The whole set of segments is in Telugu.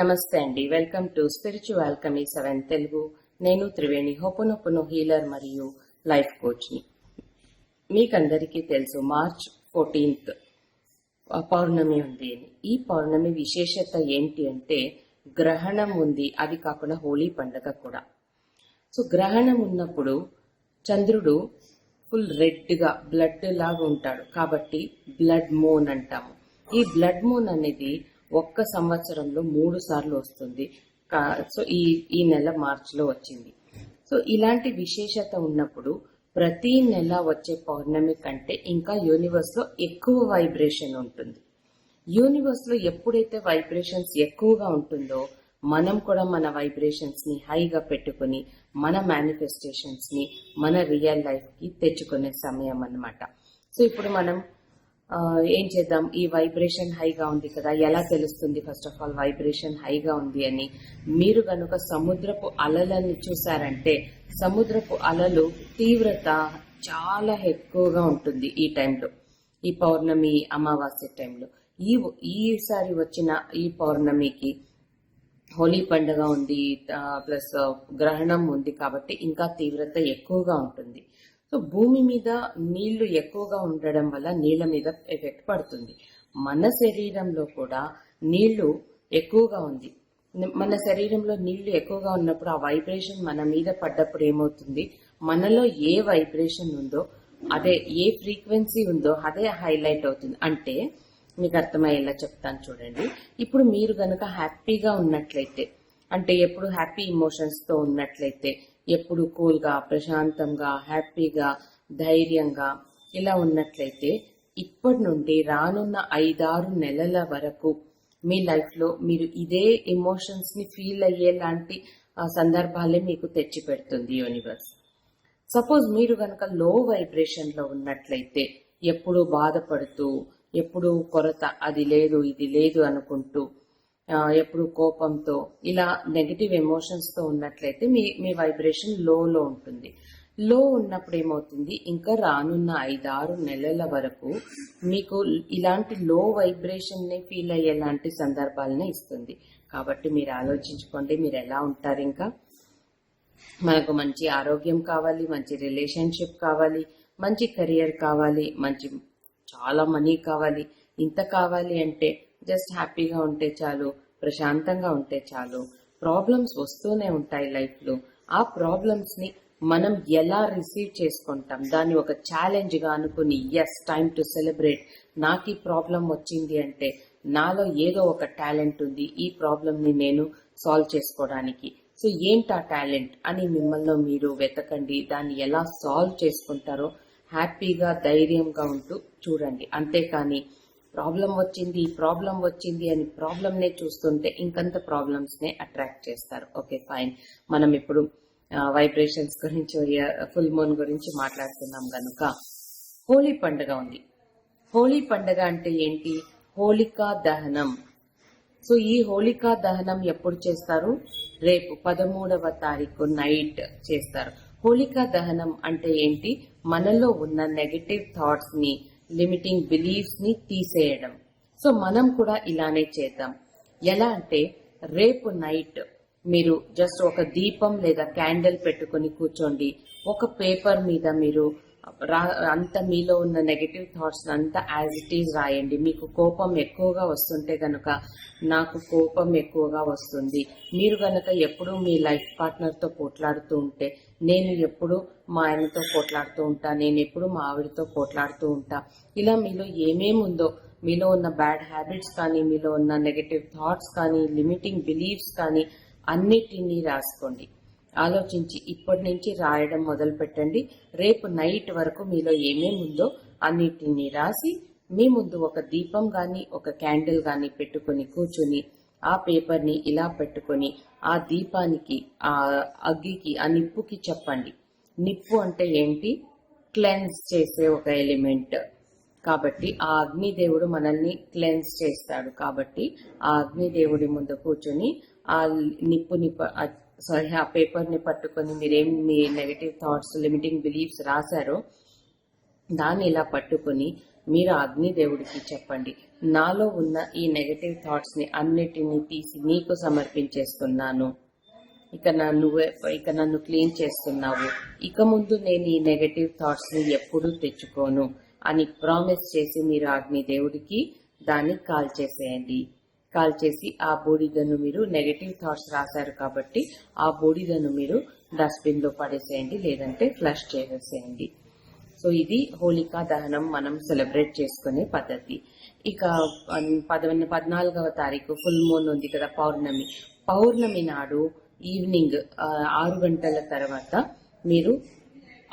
నమస్తే అండి. వెల్కమ్ టు స్పిరిచువల్ కమీ సెవెన్ తెలుగు. నేను త్రివేణి. హోపనొప్పును హీలర్ మరియు లైఫ్ కోచ్ని. మీకందరికీ తెలుసు మార్చ్ ఫోర్టీన్త్ పౌర్ణమి ఉంది ఈ పౌర్ణమి విశేషత ఏంటి అంటే గ్రహణం ఉంది. అది కాకుండా హోలీ పండుగ కూడా. సో గ్రహణం ఉన్నప్పుడు చంద్రుడు ఫుల్ రెడ్గా బ్లడ్ లాగా ఉంటాడు. కాబట్టి బ్లడ్ మూన్ అంటాము. ఈ బ్లడ్ మూన్ అనేది ఒక్క సంవత్సరంలో మూడు సార్లు వస్తుంది. కా- సో ఈ ఈ నెల మార్చిలో వచ్చింది. సో ఇలాంటి విశేషత ఉన్నప్పుడు ప్రతి నెల వచ్చే పౌర్ణమి కంటే ఇంకా యూనివర్స్లో ఎక్కువ వైబ్రేషన్ ఉంటుంది. యూనివర్స్లో ఎప్పుడైతే వైబ్రేషన్స్ ఎక్కువగా ఉంటుందో మనం కూడా మన వైబ్రేషన్స్ని హైగా పెట్టుకుని మన మేనిఫెస్టేషన్స్ని మన రియల్ లైఫ్కి తెచ్చుకునే సమయం అన్నమాట. సో ఇప్పుడు మనం ఏం చేద్దాం? ఈ వైబ్రేషన్ హైగా ఉంది కదా ఎలా తెలుస్తుంది? ఫస్ట్ ఆఫ్ ఆల్ వైబ్రేషన్ హైగా ఉంది అని. మీరు గనుక సముద్రపు అలలను చూసారంటే సముద్రపు అలలు తీవ్రత చాలా ఎక్కువగా ఉంటుంది ఈ టైంలో. ఈ పౌర్ణమి అమావాస్య టైంలో. ఈ ఈసారి వచ్చిన ఈ పౌర్ణమికి హోలీ పండుగ ఉంది ప్లస్ గ్రహణం ఉంది కాబట్టి ఇంకా తీవ్రత ఎక్కువగా ఉంటుంది. సో భూమి మీద నీళ్ళు ఎక్కువగా ఉండడం వల్ల నీళ్ళ మీద ఎఫెక్ట్ పడుతుంది. మన శరీరంలో కూడా నీళ్ళు ఎక్కువగా ఉంది. మన శరీరంలో నీళ్ళు ఎక్కువగా ఉన్నప్పుడు ఆ వైబ్రేషన్ మన మీద పడ్డప్పుడు ఏమవుతుంది? మనలో ఏ వైబ్రేషన్ ఉందో అదే ఏ ఫ్రీక్వెన్సీ ఉందో అదే హైలైట్ అవుతుంది. అంటే మీకు అర్థమయ్యేలా చెప్తాను చూడండి. ఇప్పుడు మీరు గనక హ్యాపీగా ఉన్నట్లయితే అంటే ఎప్పుడు హ్యాపీ ఇమోషన్స్తో ఉన్నట్లయితే ఎప్పుడు కూల్గా ప్రశాంతంగా హ్యాపీగా ధైర్యంగా ఇలా ఉన్నట్లయితే ఇప్పటి నుండి రానున్న ఐదారు నెలల వరకు మీ లైఫ్లో మీరు ఇదే ఎమోషన్స్ని ఫీల్ అయ్యేలాంటి సందర్భాలే మీకు తెచ్చిపెడుతుంది యూనివర్స్ సపోజ్ మీరు గనక లో వైబ్రేషన్లో ఉన్నట్లయితే ఎప్పుడు బాధపడుతూ ఎప్పుడు కొరత అది లేదు ఇది లేదు అనుకుంటూ ఎప్పుడు కోపంతో ఇలా నెగటివ్ ఎమోషన్స్తో ఉన్నట్లయితే మీ మీ వైబ్రేషన్ లోలో ఉంటుంది. లో ఉన్నప్పుడు ఏమవుతుంది? ఇంకా రానున్న ఐదారు నెలల వరకు మీకు ఇలాంటి లో వైబ్రేషన్ని ఫీల్ అయ్యేలాంటి సందర్భాలని ఇస్తుంది. కాబట్టి మీరు ఆలోచించుకోండి మీరు ఎలా ఉంటారు ఇంకా? మనకు మంచి ఆరోగ్యం కావాలి మంచి రిలేషన్షిప్ కావాలి మంచి కెరియర్ కావాలి మంచి చాలా మనీ కావాలి. ఇంత కావాలి అంటే జస్ట్ హ్యాపీగా ఉంటే చాలు. ప్రశాంతంగా ఉంటే చాలు. ప్రాబ్లమ్స్ వస్తూనే ఉంటాయి లైఫ్లో ఆ ప్రాబ్లమ్స్ని మనం ఎలా రిసీవ్ చేసుకుంటాం? దాన్ని ఒక ఛాలెంజ్గా అనుకుని ఎస్ టైం టు సెలబ్రేట్ నాకు ఈ ప్రాబ్లం వచ్చింది అంటే నాలో ఏదో ఒక టాలెంట్ ఉంది ఈ ప్రాబ్లం ని నేను సాల్వ్ చేసుకోవడానికి. సో ఏంటి ఆ టాలెంట్ అని మిమ్మల్ని మీరు వెతకండి. దాన్ని ఎలా సాల్వ్ చేసుకుంటారో హ్యాపీగా ధైర్యంగా ఉంటూ చూడండి. అంతేకాని ప్రాబ్లం వచ్చింది ఈ ప్రాబ్లం వచ్చింది అని ప్రాబ్లం నే చూస్తుంటే ఇంకంత ప్రాబ్లమ్స్ నే అట్రాక్ట్ చేస్తారు. Okay fine. మనం ఇప్పుడు వైబ్రేషన్స్ గురించి ఫుల్ మూన్ గురించి మాట్లాడుతున్నాం గనుక హోలీ పండుగ ఉంది. హోలీ పండుగ అంటే ఏంటి? హోలికా దహనం. సో ఈ హోలికా దహనం ఎప్పుడు చేస్తారు? రేపు పదమూడవ తారీఖు నైట్ చేస్తారు. హోలికా దహనం అంటే ఏంటి? మనలో ఉన్న నెగటివ్ థాట్స్ని లిమిటింగ్ బిలీఫ్స్ని తీసేయడం. సో మనం కూడా ఇలానే చేద్దాం. ఎలా అంటే రేపు నైట్ మీరు జస్ట్ ఒక దీపం లేదా క్యాండిల్ పెట్టుకొని కూర్చోండి. ఒక పేపర్ మీద మీరు అంత మీలో ఉన్న నెగటివ్ థాట్స్ అంతా యాజ్ ఇట్ ఈజ్ రాయండి. మీకు కోపం ఎక్కువగా వస్తుంటే గనుక నాకు కోపం ఎక్కువగా వస్తుంది. మీరు గనక ఎప్పుడు మీ లైఫ్ పార్ట్నర్తో పోట్లాడుతూ ఉంటే నేను ఎప్పుడు మా ఆయనతో పోట్లాడుతూ ఉంటా నేను ఎప్పుడు మా ఆవిడతో పోట్లాడుతూ ఉంటా. ఇలా మీలో ఏమేమి ఉందో మీలో ఉన్న బ్యాడ్ హ్యాబిట్స్ కానీ మీలో ఉన్న నెగటివ్ థాట్స్ కానీ లిమిటింగ్ బిలీఫ్స్ కానీ అన్నిటినీ రాసుకోండి. ఆలోచించి ఇప్పటి నుంచి రాయడం మొదలు పెట్టండి రేపు నైట్ వరకు మీలో ఏమేమి ఉందో అన్నిటిని రాసి మీ ముందు ఒక దీపం గాని ఒక క్యాండిల్ గాని పెట్టుకొని కూర్చుని ఆ పేపర్ని ఇలా పెట్టుకొని ఆ దీపానికి ఆ అగ్గికి ఆ నిప్పుకి చెప్పండి. నిప్పు అంటే ఏంటి? క్లెన్స్ చేసే ఒక ఎలిమెంట్. కాబట్టి ఆ అగ్నిదేవుడు మనల్ని క్లెన్స్ చేస్తాడు కాబట్టి ఆ అగ్నిదేవుడి ముందు కూర్చొని ఆ నిప్పుని సారీ ఆ పేపర్ని పట్టుకొని మీరేం మీ నెగటివ్ థాట్స్ లిమిటింగ్ బిలీఫ్స్ రాశారో దాన్ని ఇలా పట్టుకొని మీరు అగ్నిదేవుడికి చెప్పండి. నాలో ఉన్న ఈ నెగటివ్ థాట్స్ని అన్నిటినీ తీసి నీకు సమర్పించేస్తున్నాను. ఇక నన్ను ఇక నన్ను క్లీన్ చేస్తున్నావు. ఇక ముందు నేను ఈ నెగటివ్ థాట్స్ని ఎప్పుడూ తెచ్చుకోను అని ప్రామిస్ చేసి మీరు అగ్ని దేవుడికి దాన్ని కాల్ చేసేయండి. కాల్ చేసి ఆ బూడిదను మీరు నెగటివ్ థాట్స్ రాశారు కాబట్టి ఆ బూడిదను మీరు డస్ట్బిన్లో పడేసేయండి లేదంటే ఫ్లష్ చేసేసేయండి. సో ఇది హోలికా దహనం మనం సెలబ్రేట్ చేసుకునే పద్ధతి. ఇక పదవన్న పద్నాలుగవ తారీఖు ఫుల్ మూన్ ఉంది కదా పౌర్ణమి. పౌర్ణమి నాడు ఈవినింగ్ ఆరు గంటల తర్వాత మీరు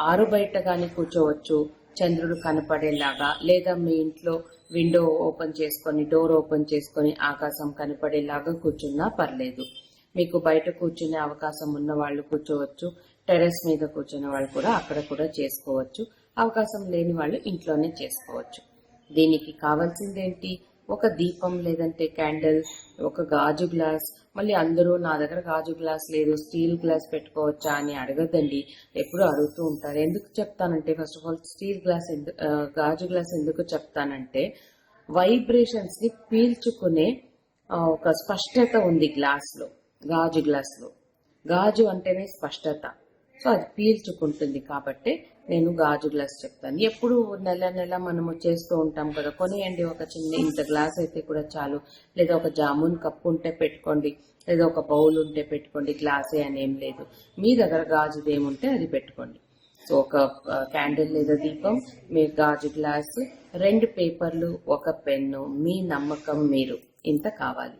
ఆరు బయట కానీ కూర్చోవచ్చు చంద్రుడు కనపడేలాగా లేదా మీ ఇంట్లో విండో ఓపెన్ చేసుకొని డోర్ ఓపెన్ చేసుకొని ఆకాశం కనపడేలాగా కూర్చున్నా పర్లేదు. మీకు బయట కూర్చునే అవకాశం ఉన్న వాళ్ళు కూర్చోవచ్చు. టెర్రస్ మీద కూర్చునే వాళ్ళు కూడా అక్కడ కూడా చేసుకోవచ్చు. అవకాశం లేని వాళ్ళు ఇంట్లోనే చేసుకోవచ్చు. దీనికి కావాల్సిందేంటి? ఒక దీపం లేదంటే క్యాండిల్ ఒక గాజు గ్లాస్. మళ్ళీ అందరూ నా దగ్గర గాజు గ్లాస్ లేదు స్టీల్ గ్లాస్ పెట్టుకోవచ్చా? అని అడగద్దండి ఎప్పుడు అడుగుతూ ఉంటారు. ఎందుకు చెప్తానంటే first of all steel glass ఎందు గాజు గ్లాస్ ఎందుకు చెప్తానంటే వైబ్రేషన్స్ని పీల్చుకునే ఒక స్పష్టత ఉంది గ్లాస్లో గాజు గ్లాస్లో గాజు అంటేనే స్పష్టత. సో అది పీల్చుకుంటుంది కాబట్టి నేను గాజు గ్లాస్ చెప్తాను. ఎప్పుడు నెల నెల మనము చేస్తూ ఉంటాం కదా. కొనియండి ఒక చిన్న ఇంత గ్లాస్ అయితే కూడా చాలు. లేదా ఒక జామున్ కప్పు ఉంటే పెట్టుకోండి. లేదా ఒక బౌల్ ఉంటే పెట్టుకోండి. గ్లాసే అని ఏం లేదు. మీ దగ్గర గాజుది ఏముంటే అది పెట్టుకోండి. సో ఒక క్యాండిల్ లేదా దీపం మీ గాజు గ్లాస్ రెండు పేపర్లు ఒక పెన్ను మీ నమ్మకం మీరు. ఇంత కావాలి.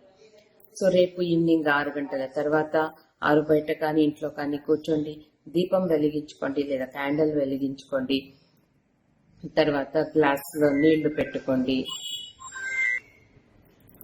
సో రేపు ఈవినింగ్ ఆరు గంటల తర్వాత ఆరు బయట కానీ ఇంట్లో కానీ కూర్చోండి. దీపం వెలిగించుకోండి లేదా క్యాండిల్ వెలిగించుకోండి. తర్వాత గ్లాస్లో నీళ్ళు పెట్టుకోండి.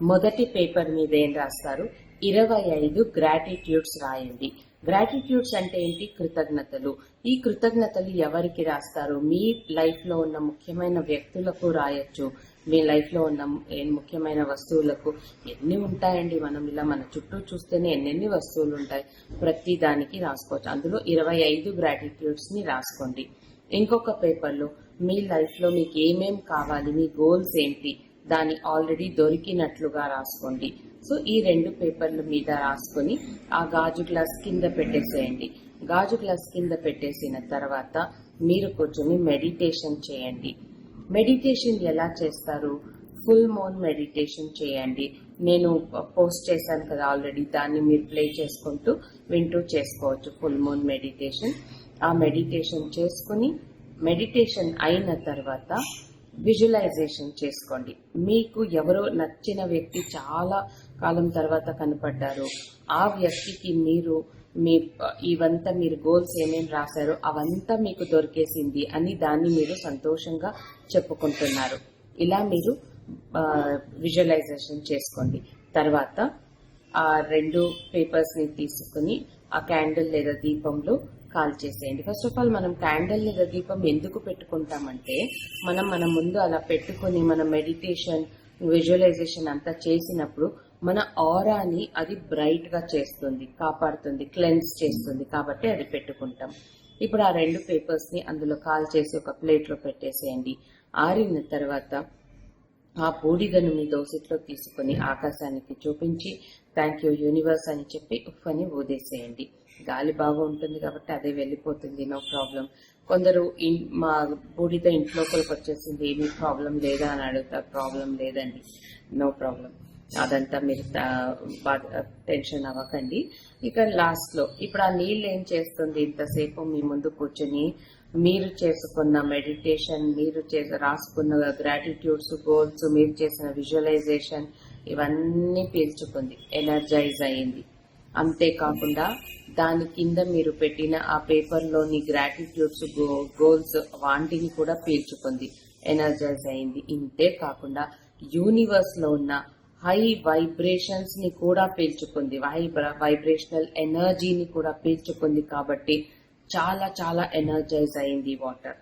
మొదటి పేపర్ మీద ఏం రాస్తారు? ఇరవై ఐదు గ్రాటిట్యూడ్స్ రాయండి. గ్రాటిట్యూడ్స్ అంటే ఏంటి? కృతజ్ఞతలు. ఈ కృతజ్ఞతలు ఎవరికి రాస్తారు? మీ లైఫ్లో ఉన్న ముఖ్యమైన వ్యక్తులకు రాయొచ్చు. మీ లైఫ్లో ఉన్న ముఖ్యమైన వస్తువులకు ఎన్ని ఉంటాయండి? మనం ఇలా మన చుట్టూ చూస్తేనే ఎన్నెన్ని వస్తువులు ఉంటాయి? ప్రతి దానికి రాసుకోవచ్చు. అందులో ఇరవై ఐదు గ్రాటిట్యూడ్స్ని రాసుకోండి. ఇంకొక పేపర్లో మీ లైఫ్లో మీకు ఏమేం కావాలి? మీ గోల్స్ ఏంటి? దాని ఆల్రెడీ దొరికినట్లుగా రాసుకోండి. సో ఈ రెండు పేపర్ల మీద రాసుకొని ఆ గాజు గ్లాస్ కింద పెట్టేసేయండి. గాజు గ్లాస్ కింద పెట్టేసిన తర్వాత మీరు కూర్చొని మెడిటేషన్ చేయండి. మెడిటేషన్ ఎలా చేస్తారు? ఫుల్ మోన్ మెడిటేషన్ చేయండి. నేను పోస్ట్ చేశాను కదా ఆల్రెడీ దాన్ని మీరు ప్లే చేసుకుంటూ వింటూ చేసుకోవచ్చు ఫుల్ మూన్ మెడిటేషన్. ఆ మెడిటేషన్ చేసుకుని మెడిటేషన్ అయిన తర్వాత విజువలైజేషన్ చేసుకోండి. మీకు ఎవరో నచ్చిన వ్యక్తి చాలా కాలం తర్వాత కనపడ్డారు. ఆ వ్యక్తికి మీరు మీ ఇవంతా మీరు గోల్స్ ఏమేమి రాశారో అవంతా మీకు దొరికేసింది అని దాన్ని మీరు సంతోషంగా చెప్పుకుంటున్నారు. ఇలా మీరు విజువలైజేషన్ చేసుకోండి. తర్వాత ఆ రెండు పేపర్స్ని తీసుకుని ఆ క్యాండిల్ లేదా దీపంలో కాల్ చేసేయండి. ఫస్ట్ ఆఫ్ ఆల్ మనం క్యాండిల్ లేదా దీపం ఎందుకు పెట్టుకుంటామంటే మనం మన ముందు అలా పెట్టుకుని మన మెడిటేషన్ విజువలైజేషన్ అంతా చేసినప్పుడు మన ఆరాని అది బ్రైట్గా చేస్తుంది కాపాడుతుంది క్లెన్స్ చేస్తుంది కాబట్టి అది పెట్టుకుంటాం. ఇప్పుడు ఆ రెండు పేపర్స్ని అందులో కాల్ చేసి ఒక ప్లేట్లో పెట్టేసేయండి. ఆరిన తర్వాత ఆ బూడిదను మీ దోసిట్లో తీసుకుని ఆకాశానికి చూపించి థ్యాంక్ యూ యూనివర్స్ అని చెప్పి ఉఫ్ అని ఊదేసేయండి. గాలి బాగా ఉంటుంది కాబట్టి అదే వెళ్ళిపోతుంది నో ప్రాబ్లం కొందరు మా బూడిద ఇంట్లోపలికి వచ్చేసింది ఏమీ ప్రాబ్లం లేదా? అని అడుగుతారు ప్రాబ్లం లేదండి నో ప్రాబ్లం అదంతా మీరు టెన్షన్ అవ్వకండి. ఇక లాస్ట్లో ఇప్పుడు ఆ నీళ్ళు ఏం చేస్తుంది? ఇంతసేపు మీ ముందు కూర్చొని మీరు చేసుకున్న మెడిటేషన్ మీరు చేసి రాసుకున్న గ్రాటిట్యూడ్స్ గోల్స్ మీరు చేసిన విజువలైజేషన్ ఇవన్నీ పీల్చుకుంది. ఎనర్జైజ్ అయింది. అంతేకాకుండా దాని కింద మీరు పెట్టిన ఆ పేపర్లోని గ్రాటిట్యూడ్స్ గోల్స్ వాటిని కూడా పీల్చుకుంది. ఎనర్జైజ్ అయింది. ఇంతే కాకుండా యూనివర్స్లో ఉన్న హై వైబ్రేషన్స్ని కూడా పీల్చుకుంది. హై వైబ్రేషనల్ ఎనర్జీని కూడా పీల్చుకుంది కాబట్టి చాలా చాలా ఎనర్జైజ్ అయింది వాటర్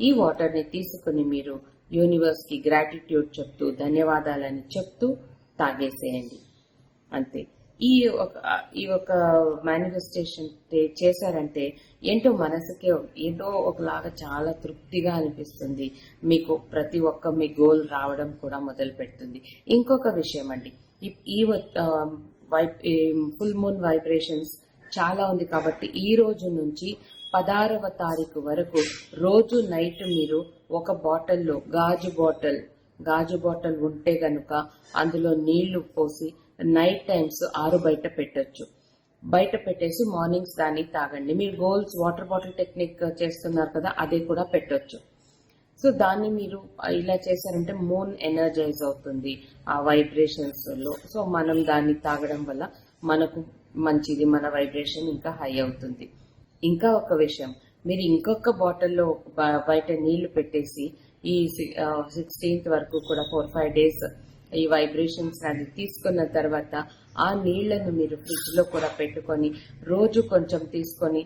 ఈ వాటర్ని తీసుకుని మీరు యూనివర్స్కి గ్రాటిట్యూడ్ చెప్తూ ధన్యవాదాలని చెప్తూ తాగేసేయండి. అంతే. ఈ ఒక ఈ ఒక మేనిఫెస్టేషన్ చేశారంటే ఏంటో మనసుకే ఏదో ఒకలాగా చాలా తృప్తిగా అనిపిస్తుంది. మీకు ప్రతి ఒక్క మీ గోల్ రావడం కూడా మొదలు పెడుతుంది ఇంకొక విషయం అండి. ఈ- ఈ ఫుల్ మూన్ వైబ్రేషన్స్ చాలా ఉంది కాబట్టి ఈ రోజు నుంచి పదారవ తారీఖు వరకు రోజు నైట్ మీరు ఒక బాటిల్లో గాజు బాటిల్ గాజు బాటిల్ ఉంటే గనుక అందులో నీళ్ళు పోసి నైట్ టైమ్స్ ఆరు బయట పెట్టచ్చు. బయట పెట్టేసి మార్నింగ్స్ దాన్ని తాగండి. మీరు గోల్స్ వాటర్ బాటిల్ టెక్నిక్ చేస్తున్నారు కదా అది కూడా పెట్టొచ్చు. సో దాన్ని మీరు ఇలా చేశారంటే మూన్ ఎనర్జైజ్ అవుతుంది ఆ వైబ్రేషన్స్లో. సో మనం దాన్ని తాగడం వల్ల మనకు మంచిది మన వైబ్రేషన్ ఇంకా హై అవుతుంది. ఇంకా ఒక విషయం మీరు ఇంకొక బాటిల్లో బయట నీళ్ళు పెట్టేసి ఈ సిక్స్టీన్త్ వరకు కూడా ఫోర్ ఫైవ్ డేస్ ఈ వైబ్రేషన్స్ అది తీసుకున్న తర్వాత ఆ నీళ్ళను మీరు ఫ్రిడ్జ్లో కూడా పెట్టుకొని రోజు కొంచెం తీసుకొని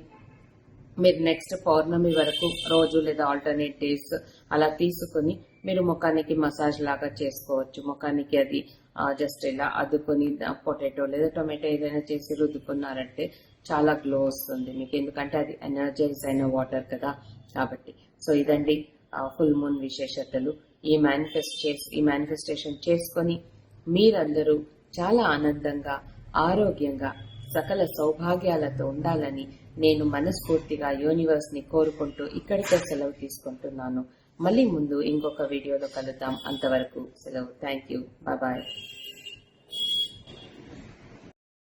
మీరు నెక్స్ట్ పౌర్ణమి వరకు రోజు లేదా ఆల్టర్నేట్ డేస్ అలా తీసుకొని మీరు ముఖానికి మసాజ్ లాగా చేసుకోవచ్చు. ముఖానికి అది జస్ట్ ఇలా అద్దుకొని పొటాటో లేదా టొమాటో ఏదైనా చేసి రుద్దుకున్నారంటే చాలా గ్లో వస్తుంది. మీకు ఎందుకంటే అది ఎనర్జైజ్ అయిన వాటర్ కదా కాబట్టి. సో ఇదండి. ఫుల్ మూన్ విశేషతలు ఈ మేనిఫెస్ట్ చేసి ఈ మేనిఫెస్టేషన్ చేసుకొని మీరందరూ చాలా ఆనందంగా ఆరోగ్యంగా సకల సౌభాగ్యాలతో ఉండాలని నేను మనస్ఫూర్తిగా యూనివర్స్ని కోరుకుంటూ ఇక్కడికే సెలవు తీసుకుంటున్నాను. మళ్ళీ ముందు ఇంకొక వీడియోలో కలుద్దాం. అంతవరకు సెలవు. Thank you bye